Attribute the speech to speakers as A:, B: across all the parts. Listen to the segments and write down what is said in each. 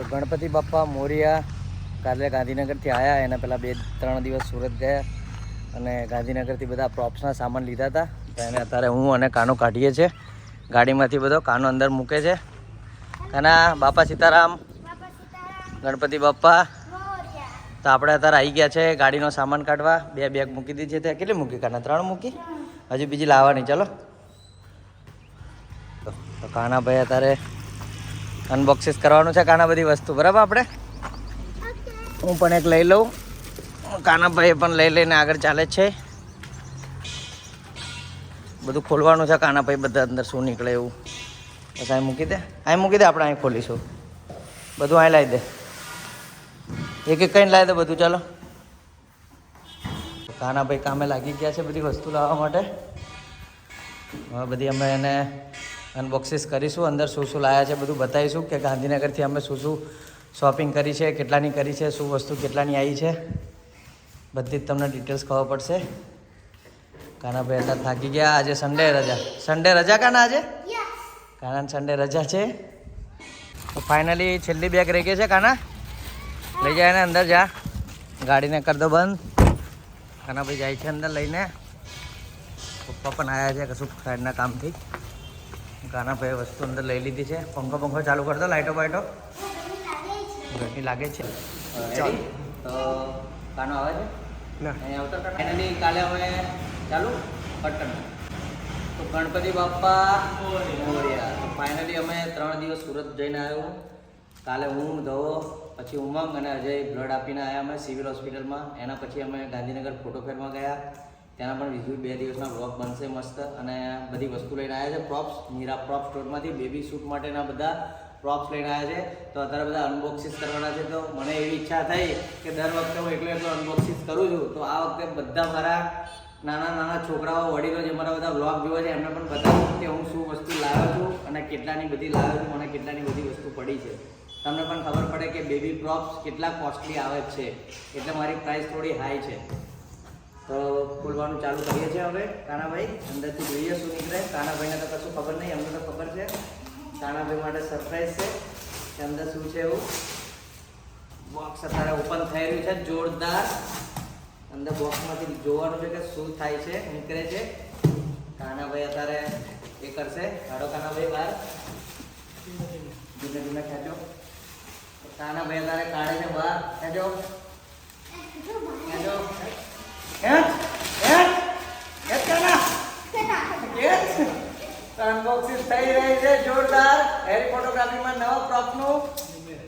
A: તો ગણપતિ બાપ્પા મોરિયા કાલે ગાંધીનગરથી આવ્યા એના પહેલાં બે, ત્રણ દિવસ સુરત ગયા અને ગાંધીનગરથી બધા પ્રોપ્સના સામાન લીધા હતા. તો એને અત્યારે હું અને કાનો કાઢીએ છીએ. ગાડીમાંથી બધો કાનો અંદર મૂકે છે. કાના, બાપા સીતારામ, ગણપતિ બાપ્પા તો આપણે અત્યારે આવી ગયા છે ગાડીનો સામાન કાઢવા. બે બેગ મૂકી દીધી છે. કેટલી મૂકી? કાના, ત્રણ મૂકી? હજી બીજી લાવવાની. ચાલો. તો તો કાનાભાઈ અત્યારે અનબોક્સિસ કરવાનું છે કાના બધી વસ્તુ, બરાબર આપણે? હું પણ એક લઈ લઉં. કાનાભાઈ પણ લઈ લઈને આગળ ચાલે છે. બધું ખોલવાનું છે કાનાભાઈ બધા અંદર શું નીકળે એવું. બસ અહીં મૂકી દે. અહીં મૂકી દે, આપણે અહીં ખોલીશું. બધું અહીં લાવી દે. એક એક કંઈ લાવી દે બધું, ચાલો. કાનાભાઈ કામે લાગી ગયા છે બધી વસ્તુ લાવવા માટે. હવે બધી અમે એને અનબોક્સિસ કરીશું, અંદર શું શું લાયા છે બધું બતાવીશું કે ગાંધીનગરથી અમે શું શું શોપિંગ કરી છે, કેટલાની કરી છે, શું વસ્તુ કેટલાની આવી છે. બધી જ તમને ડિટેલ્સ ખબર પડશે. કાનાભાઈ અત્યારે થાકી ગયા. આજે સન્ડે રજા. સન્ડે રજા કાના આજે? કાના સન્ડે રજા છે. તો ફાઇનલી છેલ્લી બેગ રહી ગઈ છે કાના. લઈ જાય ને અંદર, જા. ગાડીને કરી દો બંધ. કાનાભાઈ જાય છે અંદર લઈને. પપ્પા પણ આવ્યા છે કશું ફ્રેન્ડના કામથી. કાનાભાઈ વસ્તુ અંદર લઈ લીધી છે. પંખો પંખો ચાલુ કરતો લાઈટો લાઇટો બાઇટો ગરમી લાગે છે.
B: ચાલો.
A: તો કાનો આવે છે?
B: ના.
A: આવતો ફાઇનલી કાલે અમે ચાલુ? પટન તો ગણપતિ બાપ્પા મોરયા. તો ફાઇનલી અમે ત્રણ દિવસ સુરત જઈને આવ્યો. કાલે હું ધવો પછી ઉમંગ અને અજય બ્લડ આપીને આવ્યા અમે સિવિલ હોસ્પિટલમાં. એના પછી અમે ગાંધીનગર ફોટો ફેરમાં ગયા. ત્યાંના પણ બીજું બે દિવસના વ્લોગ બનશે મસ્ત. અને બધી વસ્તુ લઈને આવ્યા છે. પ્રોપ્સ મીરા પ્રોપ સ્ટોરમાંથી બેબી શૂટ માટેના બધા પ્રોપ્સ લઈને આવ્યા છે. તો અત્યારે બધા અનબોક્સિસ કરવાના છે. તો મને એવી ઈચ્છા થઈ કે દર વખતે હું એકલો એકલો અનબોક્સિસ કરું છું. તો આ વખતે બધા મારા નાના નાના છોકરાઓ, વડીલો જે મારા બધા બ્લોગ જોવે છે, એમને પણ બતાવું કે હું શું વસ્તુ લાવ્યો છું અને કેટલાની બધી લાવ્યો છું, મને કેટલાની બધી વસ્તુ પડી છે. તમને પણ ખબર પડે કે બેબી પ્રોપ્સ કેટલા કોસ્ટલી આવે છે. એટલે મારી પ્રાઇસ થોડી હાઈ છે. ખોલવાનું ચાલુ કરીએ છીએ હવે. કાનાભાઈ અંદરથી જોઈએ શું નીકળે. કાનાભાઈને તો કશું ખબર નહીં, અમને તો ખબર છે. કાનાભાઈ માટે સરપ્રાઈઝ છે કે અંદર શું છે એવું. બોક્સ અત્યારે ઓપન થયેલું છે, જોરદાર. અંદર બોક્સમાંથી જોવાનું છે કે શું થાય છે, નીકળે છે. કાનાભાઈ અત્યારે એ કરશે. કાઢો કાનાભાઈ બહાર. ધીમે ધીમે ખેંચો. કાનાભાઈ અત્યારે કાઢે છે બહાર ખેંચો ખેંચ ખેંચ કાના ખેંચ અનબોક્સિંગ થઈ રહી છે જોરદાર હેરી ફોટોગ્રાફીમાં નવા પ્રોપનું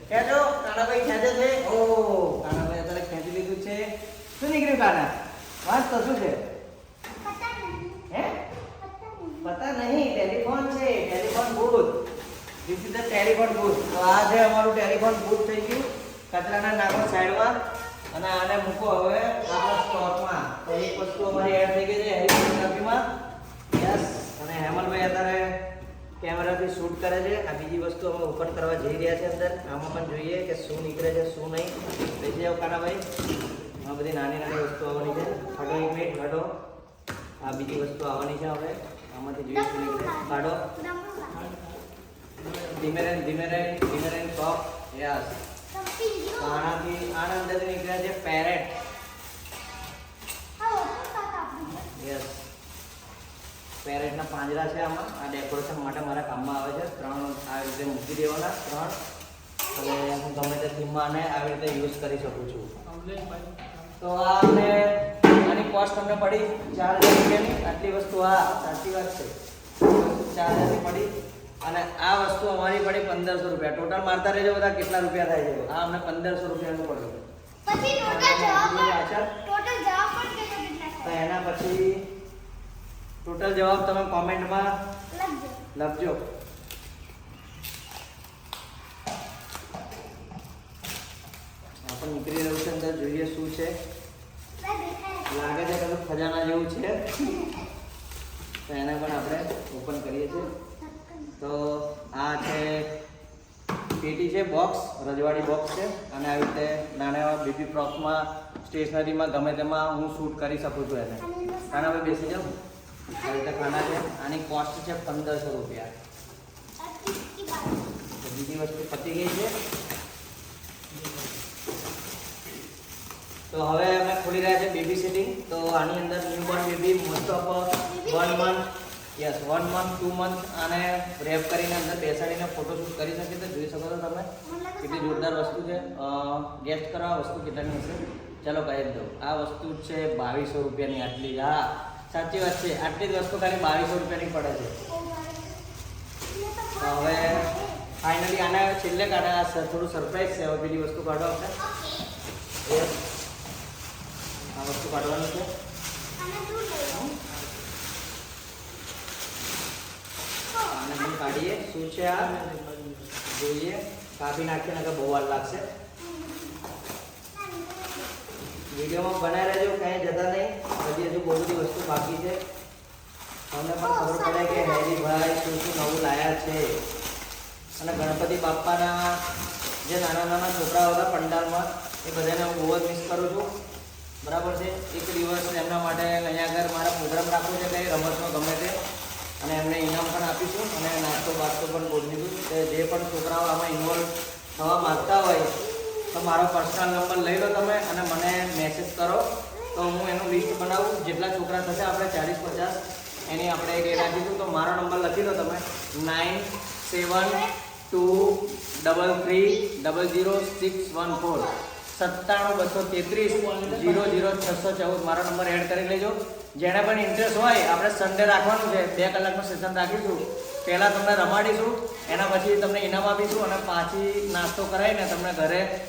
A: ખેંચો કાનાભાઈ ખેંચે છે ઓ કાનાભાઈ અત્યારે ખેંચી લીધું છે શું નીકળ્યું કાના વાંચ તો શું છે હે પતા નહીં ટેલિફોન છે telephone booth this is the telephone booth તો આ છે અમારું ટેલિફોન બૂથ થઈ ગયું કચરાના સાઈડમાં અને આને મૂકો હવે આપણા સ્ટોકમાં. તો એક વસ્તુ અમારી એડ થઈ ગઈ છે હેરી ફોટોગ્રાફીમાં યસ અને હેમલભાઈ અત્યારે કેમેરાથી શૂટ કરે છે. આ બીજી વસ્તુ અમે ઓપન કરવા જઈ રહ્યા છે અંદર. આમાં પણ જોઈએ કે શું નીકળે છે, શું નહીં. લઈ જાઓ કાનાભાઈ. આ બધી નાની નાની વસ્તુ આવવાની છે. હટો એક મિનિટ હટો આ બીજી વસ્તુ આવવાની છે હવે. આમાંથી જોઈએ શું નીકળે કાઢો. ધીમે રહે ધીમે રહે ધીમે રહે સોફ્ટ યસ આનાથી આના અંદરથી નીકળ્યા છે. પેરેટ યસ પેરેટના પાંજરા છે આમાં. આ ડેકોરેશન માટે મારા કામમાં આવે છે. ત્રણ આ રીતે મૂકી દેવાના ત્રણ. અને હું ગમે તે થીમમાં આને આવી રીતે યુઝ કરી શકું છું. તો આ આની કોસ્ટ તમને પડી ચાર હજાર રૂપિયાની. આટલી વસ્તુ આ સાચી વાત છે. ચાર હજારની પડી. અને આ વસ્તુ અમારી પડી પંદરસો રૂપિયા. ટોટલ મારતા રહેજો બધા કેટલા રૂપિયા થાય છે? આ અમને પંદરસો રૂપિયાનું પડ્યું
C: પછી ટોટલ જવાબ ટોટલ જવાબ પણ કેટલા
A: તો એના પછી ટોટલ જવાબ તમે કોમેન્ટમાં
C: લખજો.
A: પણ નીકળી રહ્યું છે અંદર જોઈએ શું છે. લાગે છે કશું ખજાના જેવું છે. તો એને પણ આપણે ઓપન કરીએ છીએ. તો આ છે પેટી છે બોક્સ રજવાડી બોક્સ છે. અને આવી રીતે નાના બેબી ફ્રોક્સમાં સ્ટેશનરીમાં ગમે તેમાં હું શૂટ કરી શકું છું એને. ખાના પર બેસી જાઉં આવી રીતે ખાના છે. આની કોસ્ટ છે પંદરસો રૂપિયા. બીજી વસ્તુ પતી ગઈ છે. તો હવે અમે ખોલી રહ્યા છે બેબી સિટિંગ તો આની અંદર new born baby most of one month yes one month two month આને રેપ કરીને અંદર બેસાડીને ફોટોશૂટ કરી શકીએ તો જોઈ શકો છો તમે કેટલી જોરદાર વસ્તુ છે. ગેસ્ટ કરો આ વસ્તુ કેટલાની હશે? ચાલો કહી દઉં આ વસ્તુ છે બાવીસો રૂપિયાની આટલી. હા સાચી વાત છે. આટલી જ વસ્તુ ખાલી બાવીસો રૂપિયાની પડે છે. હવે ફાઇનલી આને છેલ્લે કાઢે. થોડું સરપ્રાઈઝ છે. હવે પેલી વસ્તુ કાઢો આપણે. આ વસ્તુ કાઢવાનું છે આને પણ કાઢીએ શું છે આ જોઈએ. કાપી નાખીએ, નકર બહુ વાર લાગશે. વિડીયોમાં બનાવી રહેજો, ક્યાંય જતા નહીં. હજી હજુ બહુ બધી વસ્તુ બાકી છે. તમને પણ ખબર પડે કે હેરીભાઈ શું શું નવું લાયા છે. અને ગણપતિ બાપ્પાના જે નાના નાના છોકરાઓ હતા પંડાલમાં, એ બધાને હું બહુ જ મિસ કરું છું. બરાબર છે? એક દિવસ એમના માટે અહીંયા આગળ મારા પ્રોગ્રામ રાખવો છે કંઈ રમતનો ગમે તે. અને એમને ઇનામ પણ આપીશું અને નાસ્તો બાસ્તો પણ બોલી દીધું. કે જે પણ છોકરાઓ આમાં ઇન્વોલ્વ થવા માગતા હોય, તો મારો પર્સનલ નંબર લઈ લો તમે અને મને મેસેજ કરો. તો હું એનું લિસ્ટ બનાવું. જેટલા છોકરા થશે, આપણે ચાલીસ પચાસ. એની આપણે એક રાખીશું. તો મારો નંબર લખી દો તમે. Nine seven two double three double zero six one four સત્તાણું બસો તેત્રીસ, જીરો જીરો, છસો ચૌદ. મારો નંબર એડ કરી લેજો. જેને પણ ઇન્ટરેસ્ટ હોય, આપણે સન્ડે રાખવાનું છે. બે કલાકનું સેશન રાખીશું. પહેલાં તમને રમાડીશું, એના પછી તમને ઇનામ આપીશું અને પાછી નાસ્તો કરાવીને તમને ઘરે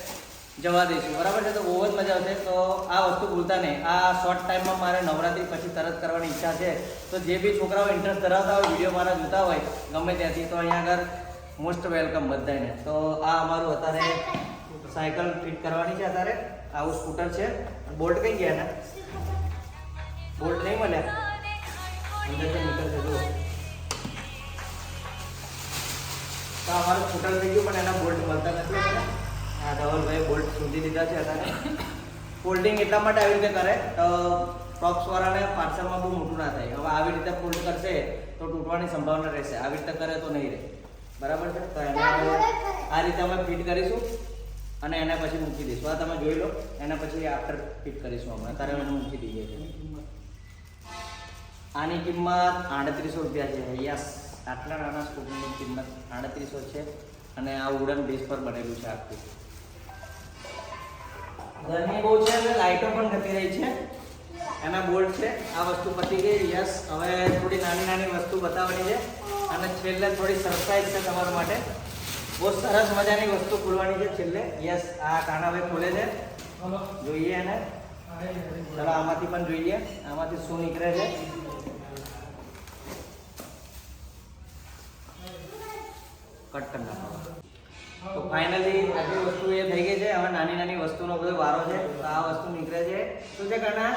A: જવા દઈશું. બરાબર છે? તો બહુ જ મજા આવશે. તો આ વસ્તુ ભૂલતા નહીં. આ શોર્ટ ટાઈમમાં મારે નવરાત્રી પછી તરત કરવાની ઈચ્છા છે. તો જે બી છોકરાઓ ઇન્ટરેસ્ટ ધરાવતા હોય વીડિયો મારા જોતા હોય, ગમે ત્યાંથી, તો અહીંયા આગળ મોસ્ટ વેલકમ બધાને. તો આ અમારું અત્યારે સાયકલ ફિટ કરવાની છે અત્યારે. આવું સ્કૂટર છે. બોલ્ટ કઈ ગયા ને બોલ્ટ નહીં મળ્યા? અંદરથી નીકળશે જુઓ. તો અમારું સ્કૂટર થઈ ગયું પણ એના બોલ્ટ મળતા નથી હા ધવલભાઈ બોલ્ટ શોધી દીધા છે અત્યારે. ફોલ્ડિંગ એટલા માટે આવી રીતે કરે તો ફ્રોક્સ વાળાને પાર્સલમાં બહુ મોટું ના થાય. હવે આવી રીતે ફોલ્ડ કરશે તો તૂટવાની સંભાવના રહેશે. આવી રીતે કરે તો નહીં રહે. બરાબર છે? તો એને આ રીતે અમે ફિટ કરીશું. અને એના પછી મૂકી દઈશું. આ તમે જોઈ લો. એના પછી આફ્ટર ફિટ કરીશું અમે અત્યારે અમે મૂકી દઈએ છીએ. આની કિંમત આડત્રીસો રૂપિયા છે. યસ આટલા નાના સ્કૂટરની કિંમત આડત્રીસો છે. અને આ ઉડન બેઝ પર બનેલું છે આખું. ગરમી બહુ છે અને લાઇટો પણ ઘટી રહી છે. એના બોલ્ટ છે. આ વસ્તુ પતી ગઈ. યસ હવે થોડી નાની નાની વસ્તુ બતાવવાની છે. અને છેલ્લે થોડી સરપ્રાઈઝ છે તમારા માટે. બહુ સરસ મજાની વસ્તુ ખોલવાની છે છેલ્લે. યસ આ કાનાભાઈ ખોલે છે. જોઈએ એને. ચાલો આમાંથી પણ જોઈએ. આમાંથી શું નીકળે છે. કટ કરી નાખો. તો ફાઇનલી આટલી વસ્તુ એ થઈ ગઈ છે. હવે નાની નાની વસ્તુનો બધો વારો છે. તો આ વસ્તુ નીકળે છે. શું છે કરના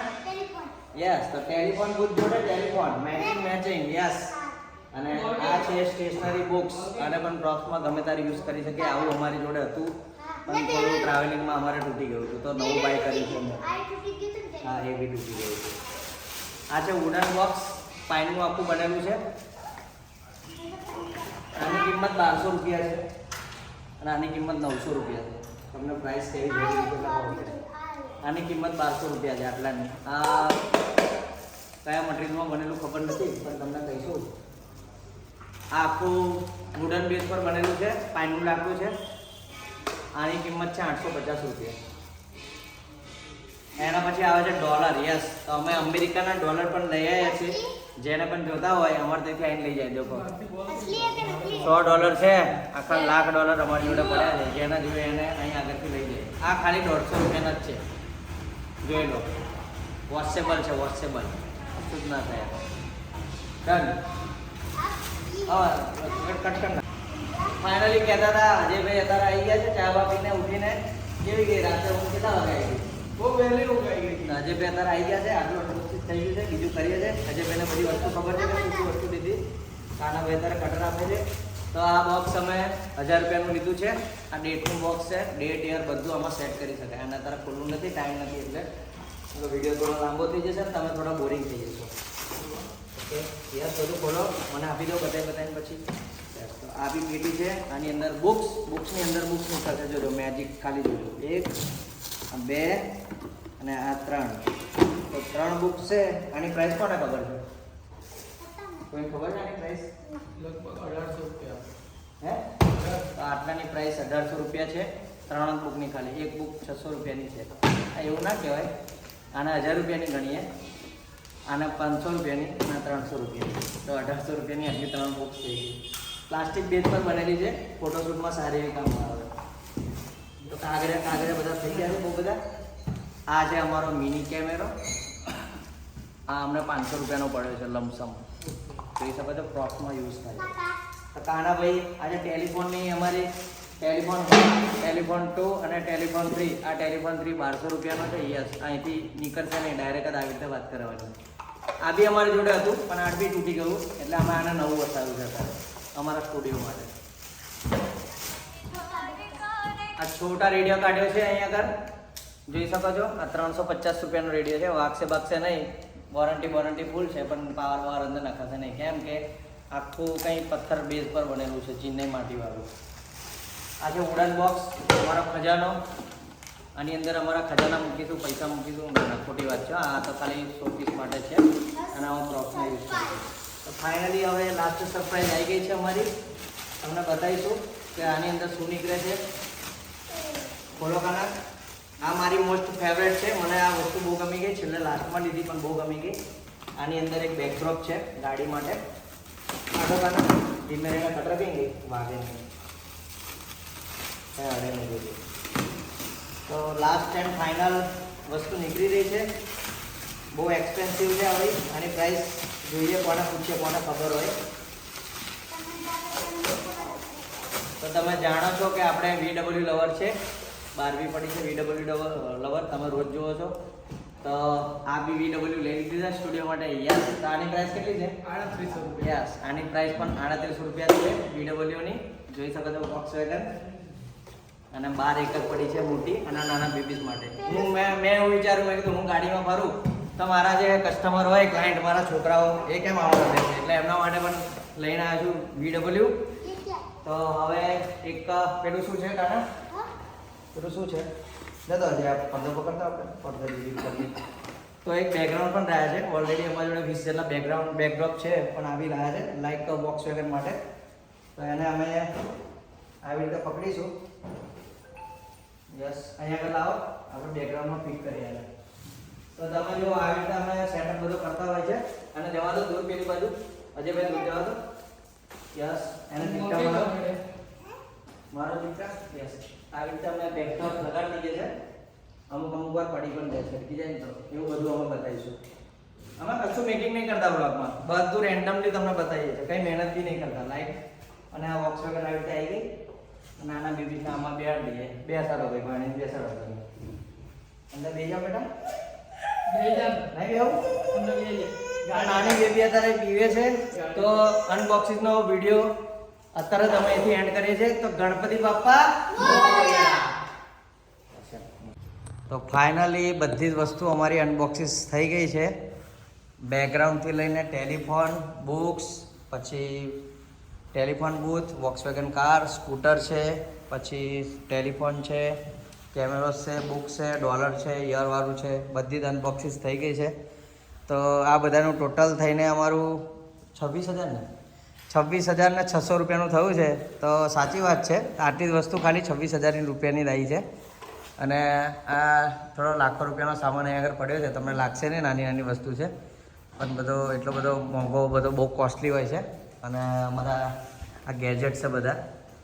A: યસ તો ટેલિફોન બુથ જોડે ટેલિફોન. મેચિંગ મેચિંગ યસ અને આ છે સ્ટેશનરી બુક્સ આને પણ બ્રોક્સમાં ગમે તારી યુઝ કરી શકે આવું અમારી જોડે હતું. પણ થોડું ટ્રાવેલિંગમાં અમારે તૂટી ગયું હતું. તો નવું બાય કર્યું છે હા, એ બી તૂટી ગયું છે. આ છે વુડન બોક્સ પાઇનનું આખું બનેલું છે. આની કિંમત બારસો રૂપિયા છે. અને આની કિંમત નવસો રૂપિયા છે. તમને પ્રાઇસ કેવી જોઈએ આની કિંમત બારસો રૂપિયા છે. આટલાની. આ કયા મટીરિયલમાં બનેલું ખબર નથી, પણ તમને કહીશું. આખું વુડન બેઝ પર બનેલું છે પાઇનનું લાકડું છે. આની કિંમત છે આઠસો પચાસ રૂપિયા. એના પછી આવે છે ડોલર યસ તો અમે અમેરિકાના ડોલર પણ લઈ આવ્યા છીએ. જેને પણ જોતા હોય, અમારે ત્યાંથી આવીને લઈ જાય, દેખો. સો ડોલર છે. આખા લાખ ડોલર અમારી જોડે પડ્યા છે. જેના જોઈએ એને અહીં આગળથી લઈ જાય. આ ખાલી દોઢસો રૂપિયાના જ છે. જોઈ લો. વોટ્સેબલ છે વોટ્સેબલ શું ના થયા. ડન ફાઇનલી કહેતા હતા અજયભાઈ અત્યારે આવી ગયા છે ચા બા પીને ઉઠીને કેવી ગઈ? રાતે હું કેટલા વાગે આવી ગઈ?
B: બહુ વહેલી ઉગાઈ ગઈ
A: અજયભાઈ અત્યારે આવી ગયા છે આટલું આટલું થઈ ગયું છે બીજું કરીએ છે. અજયભાઈને બધી વસ્તુ ખબર છે કે શું શું વસ્તુ લીધી. કાનાભાઈ અત્યારે કટર આપે છે. તો આ બોક્સ અમે હજાર રૂપિયાનું લીધું છે. આ ડેટનું બોક્સ છે. ડેટ એર બધું આમાં સેટ કરી શકાય. અને અત્યારે ખુલ્લું નથી ટાઈમ નથી એટલે. વીડિયો થોડો લાંબો થઈ જશે અને તમે થોડા બોરિંગ થઈ જશો. યસ બધું ખોલો મને આપી દો બધાય બતાવીને પછી. તો આ બી પેટી છે આની અંદર બુક્સ બુક્સની અંદર બુક્સ નીકળશે જોજો મેજિક ખાલી જોજો. એક બે અને આ ત્રણ. તો ત્રણ બુક છે આની પ્રાઇસ કોને ખબર છે? કોઈ ખબર છે આની પ્રાઇસ
B: લગભગ અઢારસો રૂપિયા.
A: હે? તો આટલાની પ્રાઇસ અઢારસો રૂપિયા છે ત્રણ બુકની ખાલી. એક બુક છસો રૂપિયાની છે. આ એવું ના કહેવાય. આને હજાર રૂપિયાની ગણીએ. આને પાંચસો રૂપિયાની અને ત્રણસો રૂપિયાની. તો અઢારસો રૂપિયાની આટલી ત્રણ બુક્સ થઈ ગઈ પ્લાસ્ટિક બેગ પર બનેલી છે. ફોટોશૂટમાં સારી એવી કામ આવે. તો કાગળિયા કાગળિયા બધા થઈ ગયા છે બહુ બધા? આ છે અમારો મિની કેમેરો આ અમને પાંચસો રૂપિયાનો પડ્યો છે, લમસમ. એ શકો છો પ્રોપમાં યુઝ થાય તો કાનાભાઈ, આજે ટેલિફોનની અમારી ટેલિફોન ટેલિફોન ટુ અને ટેલિફોન થ્રી આ ટેલિફોન થ્રી બારસો રૂપિયાનો છે. યસ અહીંથી નીકળશે નહીં. ડાયરેક્ટ જ આવી રીતે વાત કરવાની. આ બી અમારી જોડે હતું, પણ આ બી તૂટી ગયું, એટલે અમે આને નવું વસાવ્યું છે અત્યારે, અમારા સ્ટુડિયો માટે. આ છોટા રેડિયો કાઢ્યો છે અહીંયા આગળ. જોઈ શકો છો, આ ત્રણસો પચાસ રૂપિયાનો રેડિયો છે, વાગશે બાગશે નહીં વોરંટી વોરંટી ફૂલ છે, પણ પાવર પાવર અંદર નખાશે નહીં. કેમ કે આખું કંઈ પથ્થર બેઝ પર બનેલું છે ચીનઈ માટીવાળું. આ છે વુડન બોક્સ અમારો ખજાનો. આની અંદર અમારા ખજાના મૂકીશું, પૈસા મૂકીશું ખોટી વાત છે. આ તો ખાલી શોપીસ માટે છે. અને હું પ્રોક્સમાં યુઝ કરું છું તો ફાઇનલી હવે લાસ્ટ સરપ્રાઈઝ આવી ગઈ છે અમારી. તમને બતાવીશું કે આની અંદર શું નીકળે છે. ખોલો કાના આ મારી મોસ્ટ ફેવરેટ છે. મને આ વસ્તુ બહુ ગમી ગઈ. છેલ્લે લાસ્ટમાં લીધી પણ બહુ ગમી ગઈ. આની અંદર એક બેકડ્રોપ છે ગાડી માટે. આટો કાના ધીમે ધીમે કટર ગઈ? વાગે નહીં. અડે નહીં તો લાસ્ટ એન્ડ ફાઇનલ વસ્તુ નીકળી રહી છે. બહુ એક્સપેન્સિવ છે હવે આની પ્રાઇસ જોઈએ કોને પૂછીએ કોને ખબર હોય. તો તમે જાણો છો કે આપણે વીડબલ્યુ લવર છે. બારવી પડી છે વીડબલ્યુ લવર તમે રોજ જુઓ છો. તો આ બી વીડબલ્યુ લઈ લીધી છે સ્ટુડિયો માટે. યસ તો આની પ્રાઇસ કેટલી છે?
B: આડત્રીસો રૂપિયા.
A: યસ આની પ્રાઇસ પણ આડત્રીસો રૂપિયા છે. વીડબલ્યુની જોઈ શકો છો બોક્સ વેગન અને બાર એક જ પડી છે મોટી અને નાના બેબીઝ માટે. હું મેં મેં એવું વિચાર્યું, મેં કીધું, હું ગાડીમાં ફરું તો મારા જે કસ્ટમર હોય ક્લાયન્ટ મારા છોકરાઓ, એ કેમ આવવા દે છે? એટલે એમના માટે પણ લઈને આવ્યો છું વીડબલ્યુ તો હવે એક, પેલું શું છે કાના પેલું શું છે? જતો હજી આ પડદો પકડતા આપણે પડદો રિલીઝ કરી તો એક બેકગ્રાઉન્ડ પણ રહ્યા છે. ઓલરેડી અમારી જોડે વીસ જેટલા બેકગ્રાઉન્ડ બેકડ્રોપ છે, પણ આવી રહ્યા છે લાઈક બોક્સ વેગન માટે. તો એને અમે આવી રીતે પકડીશું. અહીંયા આગળ લાવો. આપણે બેકગ્રાઉન્ડમાં ફિટ કરી આવે તો તમે જો આવી રીતે અમે સેટઅપ બધું કરતા હોય છે અને જવા દો દૂર પેલી બાજુ. અજયભાઈ દૂર જવા દો. યસ એને
B: દીકરા
A: મારો મારો દીકરા યસ આવી રીતે અમે બેકટોપ લગાડી દઈએ છે. અમુક અમુક વાર પડી પણ જાય છટકી જાય ને તો. એવું બધું અમે બતાવીશું. અમે કશું મેકિંગ નહીં કરતા બ્લોગમાં બધું રેન્ડમલી તમને બતાવીએ છીએ. કંઈ મહેનત બી નહીં કરતા. લાઈક અને આ બોક્સ વગર આવી રીતે બેબીને આમાં બે દઈએ બેસાડો ભાઈ પાણી બેસાડો તમે અંદર બે જાઓ બેટા.
B: બે જા
A: નહીં બેહો.
B: અંદર બે
A: જા નાની બેબી અત્યારે પીવે છે તો અનબોક્સિંગ નો વીડિયો અત્યારે તમે અહીંથી એન્ડ કરીએ છીએ. તો ગણપતિ બાપ્પા તો ફાઇનલી બધી જ વસ્તુ અમારી અનબોક્સિસ થઈ ગઈ છે. બેકગ્રાઉન્ડથી લઈને ટેલિફોન બુક્સ પછી telephone booth, Volkswagen car, scooter છે, પછી ટેલિફોન છે કેમેરોસ છે બુક છે, ડોલર છે યરવાળું છે, બધી જ અનબોક્સિસ થઈ ગઈ છે. તો આ બધાનું ટોટલ થઈને અમારું છવ્વીસ હજાર ને? છવ્વીસ હજાર ને છસો રૂપિયાનું થયું છે. તો સાચી વાત છે, આટલી જ વસ્તુ ખાલી છવ્વીસ હજારની રૂપિયાની રહી છે. અને આ થોડો લાખો રૂપિયાનો સામાન અહીં આગળ પડ્યો છે. તમને લાગશે ને નાની નાની વસ્તુ છે. પણ બધો, એટલો બધો મોંઘો, બધો બહુ કોસ્ટલી હોય છે. અને અમારા આ ગેજેટ છે બધા.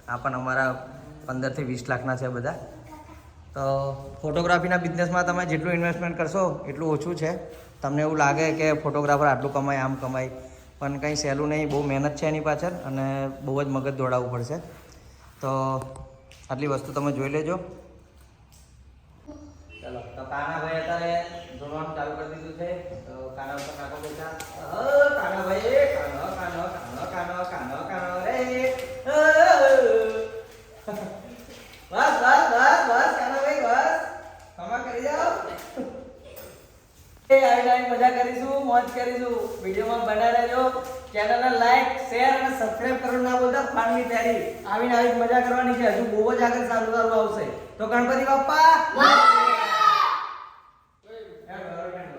A: આ પણ અમારા પંદરથી વીસ લાખના છે બધા. તો ફોટોગ્રાફીના બિઝનેસમાં તમે જેટલું ઇન્વેસ્ટમેન્ટ કરશો એટલું ઓછું છે. તમને એવું લાગે કે ફોટોગ્રાફર આટલું કમાય આમ કમાય. પણ કંઈ સહેલું નહીં બહુ મહેનત છે એની પાછળ અને બહુ જ મગજ દોડાવવું પડશે. તો આટલી વસ્તુ તમે જોઈ લેજો. ચલો તો કાનાભાઈ અત્યારે જોડવાનું ચાલુ કરી દીધું છે. તો કાના ઉપર નાખો બેટા અ, કાનાભાઈ કાનો કાનો કાનો કાનો કાનો કાનો રે અ. બસ બસ બસ બસ કાનાભાઈ બસ કમા કરી જાઓ એ આવી આવી મજા કરીશું મોજ કરીશું વિડીયોમાં બના રહેજો ચેનલને લાઈક શેર અને સબસ્ક્રાઇબ કરવાનું ના ભૂલતા ફાનની તૈયારી આવીને આવી મજા કરવાની છે. હજુ બહુ જ આગળ સારું સારું આવશે. તો ગણપતિ બાપ્પા